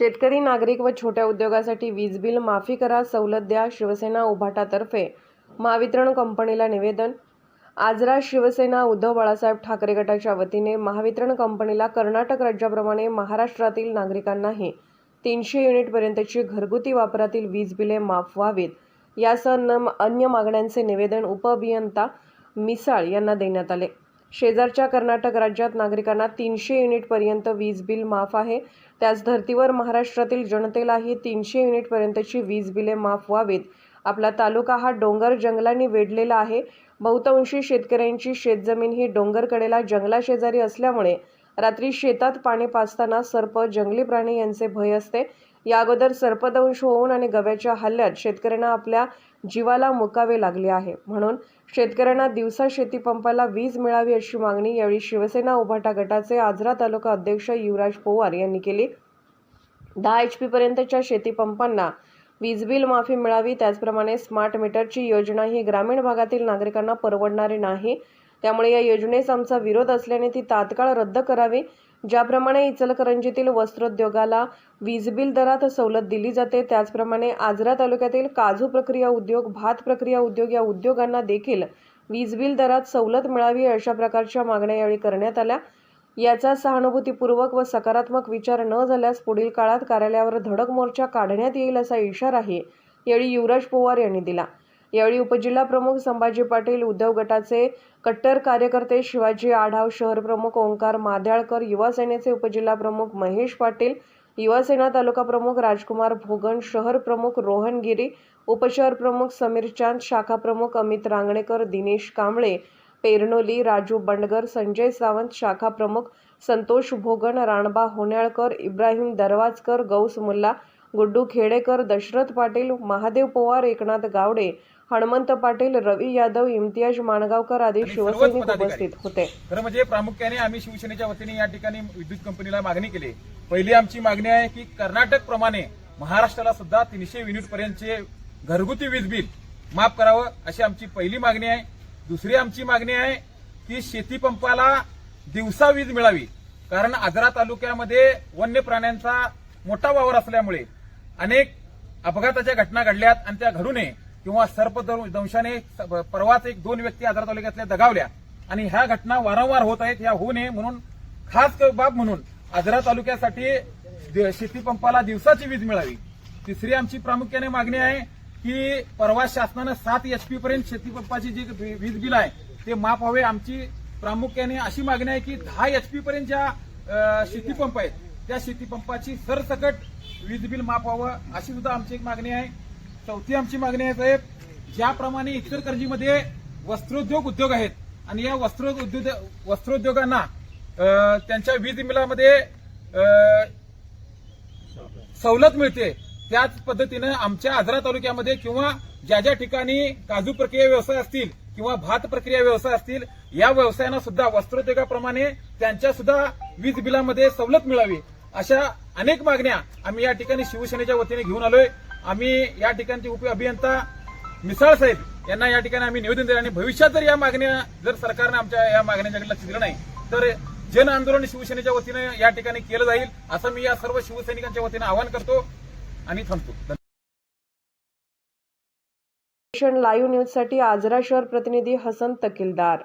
शेतकरी नागरिक व छोट्या उद्योगासाठी वीज बिल माफी करा सवलत द्या शिवसेना उभाटातर्फे महावितरण कंपनीला निवेदन. आजरा शिवसेना उद्धव बाळासाहेब ठाकरे गटाच्या वतीने महावितरण कंपनीला कर्नाटक राज्याप्रमाणे महाराष्ट्रातील नागरिकांनाही तीनशे युनिटपर्यंतची घरगुती वापरातील वीज बिले माफ व्हावीत. यासह अन्य मागण्यांचे निवेदन उपअभियंता मिसाळ यांना देण्यात आले. शेजारच्या कर्नाटक राज्यात नागरिकांना तीनशे युनिटपर्यंत वीज बिल माफ आहे. त्याच धर्तीवर महाराष्ट्रातील जनतेलाही तीनशे युनिटपर्यंतची वीज बिले माफ व्हावीत. आपला तालुका हा डोंगर जंगलांनी वेढलेला आहे. बहुतांशी शेतकऱ्यांची शेतजमीन ही डोंगरकडेला जंगलाशेजारी असल्यामुळे रात्री शेतात पाणी पाजताना सर्प जंगली प्राणी यांचे भय असते. या अगोदर सर्पदंश होऊन आणि गव्याच्या हल्ल्यात शेतकऱ्यांना आपल्या जीवाला मुकावे लागले आहे. म्हणून शेतकऱ्यांना दिवसा शेतीपंपाला वीज मिळावी अशी मागणी यावेळी शिवसेना उभाटा गटाचे आजरा तालुका अध्यक्ष युवराज पोवार यांनी केली. दहा एच पीपर्यंतच्या शेतीपंपांना वीज बिल माफी मिळावी त्याचप्रमाणे स्मार्ट मीटरची योजना ही ग्रामीण भागातील नागरिकांना परवडणारी नाही. त्यामुळे या योजनेस आमचा विरोध असल्याने ती तात्काळ रद्द करावी. ज्याप्रमाणे इचलकरंजीतील वस्त्रोद्योगाला वीज बिल दरात सवलत दिली जाते त्याचप्रमाणे आजरा तालुक्यातील काजू प्रक्रिया उद्योग भात प्रक्रिया उद्योग या उद्योगांना देखील वीज बिल दरात सवलत मिळावी अशा प्रकारच्या मागण्या यावेळी करण्यात आल्या. याचा सहानुभूतीपूर्वक व सकारात्मक विचार न झाल्यास पुढील काळात कार्यालयावर धडक मोर्चा काढण्यात येईल असा इशाराही यावेळी युवराज पवार यांनी दिला. यावेळी उपजिल्हाप्रमुख संभाजी पाटील उद्धव गटाचे कट्टर कार्यकर्ते शिवाजी आढाव शहर प्रमुख ओंकार माद्याळकर युवा सेनेचे उपजिल्हाप्रमुख महेश पाटील युवासेना तालुका प्रमुख राजकुमार भोगन शहर प्रमुख रोहन गिरी उपशहर प्रमुख समीर चांद शाखा प्रमुख अमित रांगणेकर दिनेश कांबळे पेरनोली राजू बंडगर संजय सावंत शाखा प्रमुख संतोष भोगन राणबा होण्याळकर इब्राहिम दरवाजकर गौस मुल्ला गुड्डू खेडेकर दशरथ पाटील महादेव पवार एकनाथ गावडे हनुमंत पाटील रवी यादव इम्तियाज माणगावकर आदी शिवसैनिक. उपस्थित होते. खरं म्हणजे प्रामुख्याने आम्ही शिवसेनेच्या वतीने या ठिकाणी विद्युत कंपनीला मागणी केली. पहिली आमची मागणी आहे की कर्नाटक प्रमाणे महाराष्ट्राला सुद्धा तीनशे युनिट पर्यंतचे घरगुती वीज बिल माफ करावं अशी आमची पहिली मागणी आहे. दुसरी आमची मागणी आहे की शेतीपंपाला दिवसा वीज मिळावी. कारण आजरा तालुक्यामध्ये वन्य प्राण्यांचा मोठा वावर असल्यामुळे अनेक अपघाताच्या घटना घडल्यात आणि त्या घडू नये किंवा सर्पदंशाने परवाच एक दोन व्यक्ती आजरा तालुक्यातल्या दगावल्या. आणि ह्या घटना वारंवार होत आहेत ह्या होऊ नये म्हणून खास बाब म्हणून आजरा तालुक्यासाठी द- शेतीपंपाला दिवसाची वीज मिळावी. तिसरी आमची प्रामुख्याने मागणी आहे की परवा शासनानं सात एचपी पर्यंत शेतीपंपाची जी वीज बिल आहे ते माफ व्हावे. आमची प्रामुख्याने अशी मागणी आहे की दहा एचपी पर्यंत ज्या शेतीपंप आहेत त्या शेतीपंपाची सरसकट वीज बिल माफ व्हावं अशी सुद्धा आमची एक मागणी आहे. चौथी आमची मागणी आहे साहेब ज्याप्रमाणे इचलकरंजीमध्ये वस्त्रोद्योग उद्योग आहेत आणि या वस्त्रोद्योग वस्त्रोद्योगांना त्यांच्या वीज बिलामध्ये सवलत मिळते. त्याच पद्धतीनं आमच्या आजरा तालुक्यामध्ये किंवा ज्या ज्या ठिकाणी काजू प्रक्रिया व्यवसाय असतील किंवा भात प्रक्रिया व्यवसाय असतील या व्यवसायांना सुद्धा वस्त्रोद्योगाप्रमाणे त्यांच्या सुद्धा वीज बिलामध्ये सवलत मिळावी. अशा अनेक मागण्या आम्ही या ठिकाणी शिवसेनेच्या वतीने घेऊन आलोय. आम्ही या ठिकाणचे उप अभियंता मिसाळ साहेब यांना या ठिकाणी आम्ही निवेदन दिलं आणि भविष्यात जर या मागण्या जर सरकारनं आमच्या या मागण्यांच्याकडे लक्ष दिलं नाही तर जन आंदोलन शिवसेनेच्या वतीने या ठिकाणी केलं जाईल असं मी या सर्व शिवसैनिकांच्या वतीने आवाहन करतो आणि थांबतो. लाईव्ह न्यूजसाठी आजरा शहर प्रतिनिधी हसन तकीलदार.